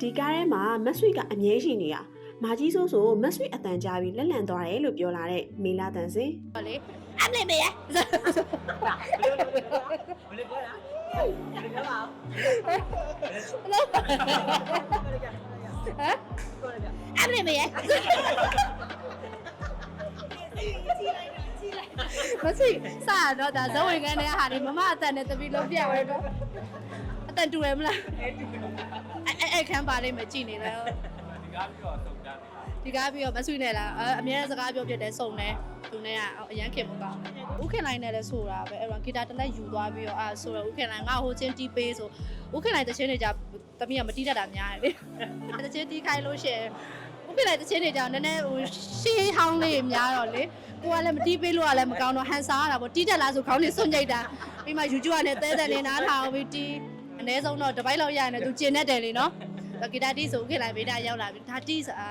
ဒီကားထဲမှာမတ်ဆွေကအမြဲရှိနေတာမာကြီးဆိုးဆိုမတ်ဆွေအတန်ကြာပြီးလက်လန်သွားတယ်လို့ပြောလာတဲ့မေလာတန်စင်ဟောလေအမလေးမေရဲ့ဘယ်လိုပြောတာဘယ်လိုပြောပါအမလေးမေရဲ့ မရှိစရတော့ဒါဇဝင်ကန်းတဲ့ဟာဒီမမအတန်နဲ့တပီလုံးပြရဲတော့အတန်တူရမလားအဲအဲခန်းပါလိမ့်မယ်ကြည်နေတယ်ဒီကားပြီးတော့မဆွေးနဲ့လားအများစကားပြောပြတဲ့စုံနဲ့သူနဲ့ကအရန်ခင်မကောင်းဥခင်လိုင်းနဲ့လည်းဆိုတာပဲအဲ့တော့ဂီတာတစ်လက်ယူသွားပြီးတော့အာဆိုတော့ဥခင်လိုင်းငါဟိုချင်းတီးပေးဆိုဥခင်လိုင်းတချင်းတွေကြတမီးကမတီးတတ်တာများတယ်လေတချင်းတီးခိုင်းလို့ရှိရင်ဥခင်လိုင်းတချင်းတွေကြနည်းနည်းဟိုရှေးဟောင်းလေးများတော့လေ ကိုကလည်းမတီးပေးလို့ကလည်းမကောင်းတော့ဟန်စားရတာပေါ့တီးတက်လားဆိုခေါင်းလေးစွန့်ကြိတ်တာပြီးမှ YouTube ကလည်းတဲတဲလေးနားထောင်ပြီးတီးအနည်းဆုံးတော့တစ်ပိုက်လောက်ရရင်လည်းသူကျင်တတ်တယ်လေနော်ဂီတာတီးဆိုဥခင်လိုင်းဘေးတာရောက်လာပြီဒါတီးဆိုအာ